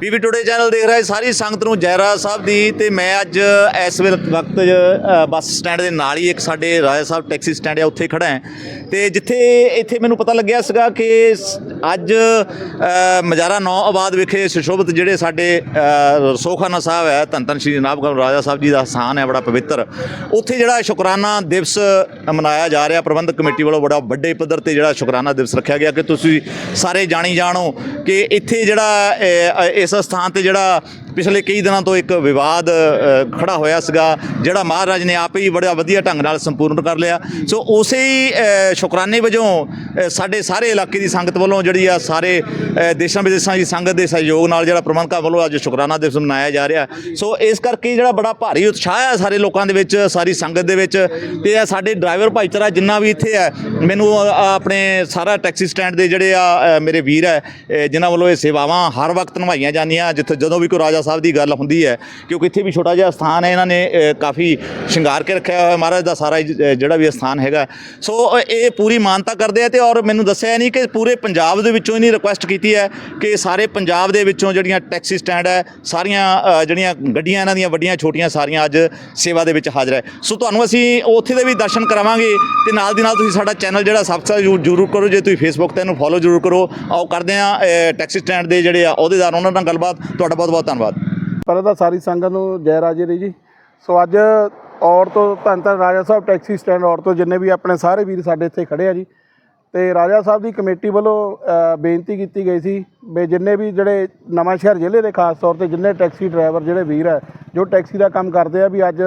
PV today channel ਦੇਖ ਰਹੇ ਸਾਰੀ ਸੰਗਤ ਨੂੰ ਜੈਰਾ ਸਾਹਿਬ ਦੀ ਤੇ ਮੈਂ ਅੱਜ ਇਸ ਵੇਲੇ ਵਕਤ ਬੱਸ ਸਟੈਂਡ ਦੇ ਨਾਲ ਹੀ ਇੱਕ ਸਾਡੇ ਰਾਜਾ ਸਾਹਿਬ ਟੈਕਸੀ ਸਟੈਂਡ ਹੈ ਉੱਥੇ ਖੜਾ ਹੈ। ਤੇ ਜਿੱਥੇ ਇੱਥੇ ਮੈਨੂੰ ਪਤਾ ਲੱਗਿਆ ਸੀਗਾ ਕਿ ਸ- ਅੱਜ ਅ, ਮਜਾਰਾ ਨੌ ਆਬਾਦ ਵਿਖੇ ਸੁਸ਼ੋਭਿਤ ਜਿਹੜੇ ਸਾਡੇ ਰਸੋਖਾਨਾ ਸਾਹਿਬ ਹੈ ਧੰਨ ਧੰਨ ਸ਼੍ਰੀ ਜਨਾਬ ਕਮਲ ਰਾਜਾ ਸਾਹਿਬ ਜੀ ਦਾ ਸਥਾਨ ਹੈ ਬੜਾ ਪਵਿੱਤਰ। ਉੱਥੇ ਜਿਹੜਾ ਸ਼ੁਕਰਾਨਾ ਦਿਵਸ ਮਨਾਇਆ ਜਾ ਰਿਹਾ ਪ੍ਰਬੰਧਕ ਕਮੇਟੀ ਵੱਲੋਂ ਬੜਾ ਵੱਡੇ ਪੱਧਰ ਤੇ ਜਿਹੜਾ ਸ਼ੁਕਰਾਨਾ ਦਿਵਸ ਰੱਖਿਆ ਗਿਆ ਕਿ ਤੁਸੀਂ ਸਾਰੇ ਜਾਣੀ ਜਾਣੋ ਕਿ ਇੱਥੇ ਜਿਹੜਾ ਇਸ ਸਥਾਨ ਤੇ ਜਿਹੜਾ ਪਿਛਲੇ ਕਈ ਦਿਨਾਂ ਤੋਂ ਇੱਕ ਵਿਵਾਦ ਅ, ਖੜਾ ਹੋਇਆ ਸੀਗਾ ਜਿਹੜਾ ਮਹਾਰਾਜ ਨੇ ਆਪ ਹੀ ਬੜਾ ਵਧੀਆ ਢੰਗ ਨਾਲ ਸੰਪੂਰਨ ਕਰ ਲਿਆ। ਸੋ ਉਸੇ ਹੀ ਸ਼ੁਕਰਾਨੇ ਵਜੋਂ ਸਾਡੇ ਸਾਰੇ ਇਲਾਕੇ ਦੀ ਸੰਗਤ ਵੱਲੋਂ ਜਿਹੜੀ ਆ ਸਾਰੇ ਦੇਸ਼ਾਂ ਵਿਦੇਸ਼ਾਂ ਦੀ ਸੰਗਤ ਦੇ ਸਹਿਯੋਗ ਨਾਲ ਜਿਹੜਾ ਪ੍ਰਬੰਧਕਾਂ ਵੱਲੋਂ ਅੱਜ ਸ਼ੁਕਰਾਨਾ ਦਿਵਸ ਮਨਾਇਆ ਜਾ ਰਿਹਾ। ਸੋ ਇਸ ਕਰਕੇ ਜਿਹੜਾ ਬੜਾ ਭਾਰੀ ਉਤਸ਼ਾਹ ਹੈ ਸਾਰੇ ਲੋਕਾਂ ਦੇ ਵਿੱਚ ਸਾਰੀ ਸੰਗਤ ਦੇ ਵਿੱਚ ਤੇ ਇਹ ਸਾਡੇ ਡਰਾਈਵਰ ਭਾਈਚਾਰਾ ਜਿੰਨਾ ਵੀ ਇੱਥੇ ਹੈ ਮੈਨੂੰ ਆਪਣੇ ਸਾਰਾ ਟੈਕਸੀ ਸਟੈਂਡ ਦੇ ਜਿਹੜੇ ਆ ਮੇਰੇ ਵੀਰ ਹੈ ਜਿਨ੍ਹਾਂ ਵੱਲੋਂ ਇਹ ਸੇਵਾਵਾਂ ਹਰ ਵਕਤ ਨਿਭਾਈਆਂ ਜਾਂਦੀਆਂ ਜਿੱਥੇ ਜਦੋਂ ਵੀ ਕੋਈ ਰਾਜਾ ਸਾਹਿਬ ਦੀ ਗੱਲ ਹੁੰਦੀ ਹੈ, ਕਿਉਂਕਿ ਇੱਥੇ ਵੀ ਛੋਟਾ ਜਿਹਾ ਸਥਾਨ ਹੈ, ਇਹਨਾਂ ਨੇ ਕਾਫੀ ਸ਼ਿੰਗਾਰ ਕੇ ਰੱਖਿਆ ਹੋਇਆ ਮਹਾਰਾਜ ਦਾ ਸਾਰਾ ਜਿਹੜਾ ਵੀ ਸਥਾਨ ਹੈਗਾ। ਸੋ ਇਹ ਪੂਰੀ ਮਾਨਤਾ ਕਰਦੇ ਆ ਤੇ ਔਰ ਮੈਨੂੰ ਦੱਸਿਆ ਨਹੀਂ ਕਿ ਪੂਰੇ ਪੰਜਾਬ ਦੇ ਵਿੱਚੋਂ ਇਹਨੀ ਰਿਕੁਐਸਟ ਕੀਤੀ ਹੈ ਕਿ ਸਾਰੇ ਪੰਜਾਬ ਦੇ ਵਿੱਚੋਂ ਜਿਹੜੀਆਂ ਟੈਕਸੀ ਸਟੈਂਡ ਹੈ, ਸਾਰੀਆਂ ਜਿਹੜੀਆਂ ਗੱਡੀਆਂ ਇਹਨਾਂ ਦੀਆਂ ਵੱਡੀਆਂ ਛੋਟੀਆਂ ਸਾਰੀਆਂ ਅੱਜ ਸੇਵਾ ਦੇ ਵਿੱਚ ਹਾਜ਼ਰ ਹੈ। ਸੋ ਤੁਹਾਨੂੰ ਅਸੀਂ ਉੱਥੇ ਦੇ ਵੀ ਦਰਸ਼ਨ ਕਰਾਵਾਂਗੇ ਤੇ ਨਾਲ ਦੀ ਨਾਲ ਤੁਸੀਂ ਸਾਡਾ ਚੈਨਲ ਜਿਹੜਾ ਸਬਸਕ੍ਰਾਈਬ ਜ਼ਰੂਰ ਕਰੋ, ਜੇ ਤੁਸੀਂ ਫੇਸਬੁੱਕ ਤੇ ਇਹਨੂੰ ਫੋਲੋ ਜ਼ਰੂਰ ਕਰੋ। ਆਓ ਕਰਦੇ ਆ ਟੈਕਸੀ ਸਟੈਂਡ ਦੇ ਜਿਹੜੇ ਆ, ਅਹੁਦੇਦਾਰ, ਉਹਨਾਂ ਨਾਲ ਗੱਲਬਾਤ। ਤੁਹਾਡਾ ਬਹੁਤ ਬਹੁਤ ਧੰਨਵਾਦ। ਪਹਿਲਾਂ ਤਾਂ ਸਾਰੀ ਸੰਗਤ ਨੂੰ ਜੈ ਰਾਜੇ ਦੀ ਜੀ। ਸੋ ਅੱਜ ਔਰ ਤੋਂ ਧੰਨ ਧੰਨ ਰਾਜਾ ਸਾਹਿਬ, ਟੈਕਸੀ ਸਟੈਂਡ ਔਰ ਤੋਂ ਜਿੰਨੇ ਵੀ ਆਪਣੇ ਸਾਰੇ ਵੀਰ ਸਾਡੇ ਇੱਥੇ ਖੜੇ ਆ ਜੀ। ਤੇ ਰਾਜਾ ਸਾਹਿਬ ਦੀ ਕਮੇਟੀ ਵੱਲੋਂ ਬੇਨਤੀ ਕੀਤੀ ਗਈ ਸੀ ਵੀ ਜਿੰਨੇ ਵੀ ਜਿਹੜੇ ਨਵਾਂ ਸ਼ਹਿਰ ਜ਼ਿਲ੍ਹੇ ਦੇ ਖਾਸ ਤੌਰ ਤੇ ਜਿੰਨੇ ਟੈਕਸੀ ਡਰਾਈਵਰ ਜਿਹੜੇ ਵੀਰ ਹੈ ਜੋ ਟੈਕਸੀ ਦਾ ਕੰਮ ਕਰਦੇ ਆ ਵੀ ਅੱਜ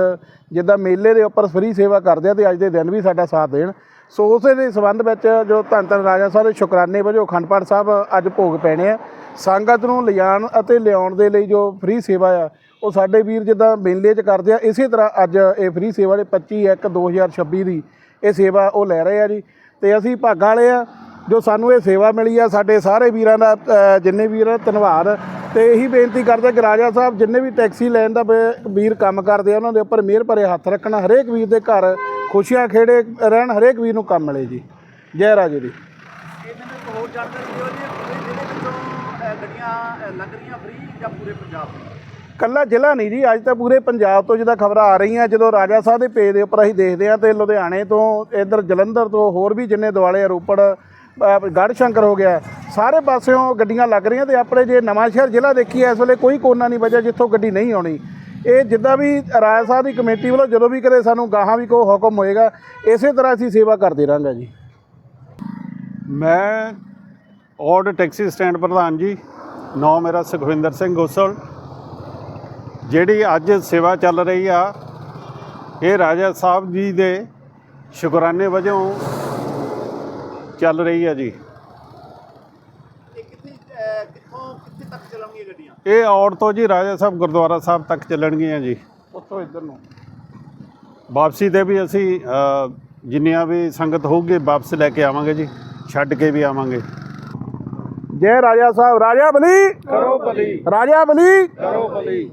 ਜਿੱਦਾਂ ਮੇਲੇ ਦੇ ਉੱਪਰ ਫ੍ਰੀ ਸੇਵਾ ਕਰਦੇ ਆ ਤੇ ਅੱਜ ਦੇ ਦਿਨ ਵੀ ਸਾਡਾ ਸਾਥ ਦੇਣ। ਸੋ ਉਸੇ ਦੇ ਸੰਬੰਧ ਵਿੱਚ ਜੋ ਧੰਨ ਧੰਨ ਰਾਜਾ ਸਾਹਿਬ ਦੇ ਸ਼ੁਕਰਾਨੇ ਵਜੋਂ ਅਖੰਡ ਪਾਠ ਸਾਹਿਬ ਅੱਜ ਭੋਗ ਪੈਣੇ ਆ। ਸੰਗਤ ਨੂੰ ਲਿਜਾਣ ਅਤੇ ਲਿਆਉਣ ਦੇ ਲਈ ਜੋ ਫ੍ਰੀ ਸੇਵਾ ਆ ਉਹ ਸਾਡੇ ਵੀਰ ਜਿੱਦਾਂ ਮੇਲੇ 'ਚ ਕਰਦੇ ਆ ਇਸੇ ਤਰ੍ਹਾਂ ਅੱਜ ਇਹ ਫ੍ਰੀ ਸੇਵਾ ਦੇ 25 1 2026 ਦੀ ਇਹ ਸੇਵਾ ਉਹ ਲੈ ਰਹੇ ਆ ਜੀ। ਤੇ ਅਸੀਂ ਭਾਗਾਂ ਵਾਲੇ ਆ ਜੋ ਸਾਨੂੰ ਇਹ ਸੇਵਾ ਮਿਲੀ ਆ ਸਾਡੇ ਸਾਰੇ ਵੀਰਾਂ ਦਾ ਜਿੰਨੇ ਵੀਰ ਆ, ਧੰਨਵਾਦ। ਤੇ ਇਹੀ ਬੇਨਤੀ ਕਰਦੇ ਕਿ ਰਾਜਾ ਸਾਹਿਬ ਜਿੰਨੇ ਵੀ ਟੈਕਸੀ ਲੈਣ ਦਾ ਬ- ਵੀਰ ਕੰਮ ਕਰਦੇ ਆ ਉਹਨਾਂ ਦੇ ਉੱਪਰ ਮਿਹਰ ਭਰੇ ਹੱਥ ਰੱਖਣਾ ਹਰੇਕ ਵੀਰ ਦੇ ਘਰ ਖੁਸ਼ੀਆਂ ਖੇੜੇ ਰਹਿਣ ਹਰੇਕ ਵੀਰ ਨੂੰ ਕੰਮ ਮਿਲੇ ਜੀ। ਜੈ ਰਾਜੇ ਦੀ। ਹੋਰ ਜਾਣਕਾਰੀ ਦਿਓ ਜੀ ਜਿਹੜੇ ਵਿੱਚੋਂ ਗੱਡੀਆਂ ਲੱਗ ਰਹੀਆਂ ਫ੍ਰੀ ਜਾਂ ਪੂਰੇ ਪੰਜਾਬ ਕੱਲਾ ਜ਼ਿਲ੍ਹਾ ਨਹੀਂ ਜੀ ਅੱਜ ਤਾਂ ਪੂਰੇ ਪੰਜਾਬ ਤੋਂ ਜਿਹਦਾ ਖਬਰਾਂ ਆ ਰਹੀਆਂ ਜਦੋਂ ਰਾਜਾ ਸਾਹਿਬ ਦੇ ਪੇਜ ਦੇ ਉੱਪਰ ਅਸੀਂ ਦੇਖਦੇ ਹਾਂ ਤੇ ਲੁਧਿਆਣੇ ਤੋਂ ਇਧਰ ਜਲੰਧਰ ਤੋਂ ਹੋਰ ਵੀ ਜਿੰਨੇ ਦੁਆਲੇ ਆ, ਰੋਪੜ ਅ, ਗੜ੍ਹ ਸ਼ੰਕਰ ਹੋ ਗਿਆ ਸਾਰੇ ਪਾਸਿਓਂ ਗੱਡੀਆਂ ਲੱਗ ਰਹੀਆਂ ਤੇ ਆਪਣੇ ਜੇ ਨਵਾਂ ਸ਼ਹਿਰ ਜ਼ਿਲ੍ਹਾ ਦੇਖੀਏ ਇਸ ਵੇਲੇ ਕੋਈ ਕੋਨਾ ਨਹੀਂ ਬਚਿਆ ਜਿੱਥੋਂ ਗੱਡੀ ਨਹੀਂ ਆਉਣੀ। ਇਹ ਜਿੱਦਾਂ ਵੀ ਰਾਜਾ ਸਾਹਿਬ ਦੀ ਕਮੇਟੀ ਵੱਲੋਂ ਜਦੋਂ ਵੀ ਕਦੇ ਸਾਨੂੰ ਗਾਹਾਂ ਵੀ ਕੋਈ ਹੁਕਮ ਹੋਏਗਾ ਇਸੇ ਤਰ੍ਹਾਂ ਅਸੀਂ ਸੇਵਾ ਕਰਦੇ ਰਹਾਂਗੇ ਜੀ। ਮੈਂ ਔਡ ਟੈਕਸੀ ਸਟੈਂਡ ਪ੍ਰਧਾਨ ਜੀ ਨਾਮ ਮੇਰਾ ਸੁਖਵਿੰਦਰ ਸਿੰਘ ਗੋਸਲ ਜਿਹੜੀ ਅੱਜ ਸੇਵਾ ਚੱਲ ਰਹੀ ਆ ਇਹ ਰਾਜਾ ਸਾਹਿਬ ਜੀ ਦੇ ਸ਼ੁਕਰਾਨੇ ਵਜੋਂ ਚੱਲ ਰਹੀ ਆ ਜੀ। ਇਹ ਕਿੱਥੇ ਕਿੱਥੋਂ ਕਿੱਥੇ ਤੱਕ ਚੱਲਣਗੀਆਂ ਗੱਡੀਆਂ? ਇਹ ਔੜ ਤੋਂ ਜੀ ਰਾਜਾ ਸਾਹਿਬ ਗੁਰਦੁਆਰਾ ਸਾਹਿਬ ਤੱਕ ਚੱਲਣਗੀਆਂ ਜੀ। ਉੱਥੋਂ ਇੱਧਰ ਨੂੰ। ਵਾਪਸੀ ਤੇ ਵੀ ਅਸੀਂ ਜਿੰਨੀਆਂ ਵੀ ਸੰਗਤ ਹੋਊਗੀ ਵਾਪਸ ਲੈ ਕੇ ਆਵਾਂਗੇ ਜੀ ਛੱਡ ਕੇ ਵੀ ਆਵਾਂਗੇ। ਜੈ ਰਾਜਾ ਸਾਹਿਬ ਰਾਜਾ ਬਲੀ। ਕਰੋ ਬਲੀ। ਰਾਜਾ ਬਲੀ। ਕਰੋ ਬਲੀ।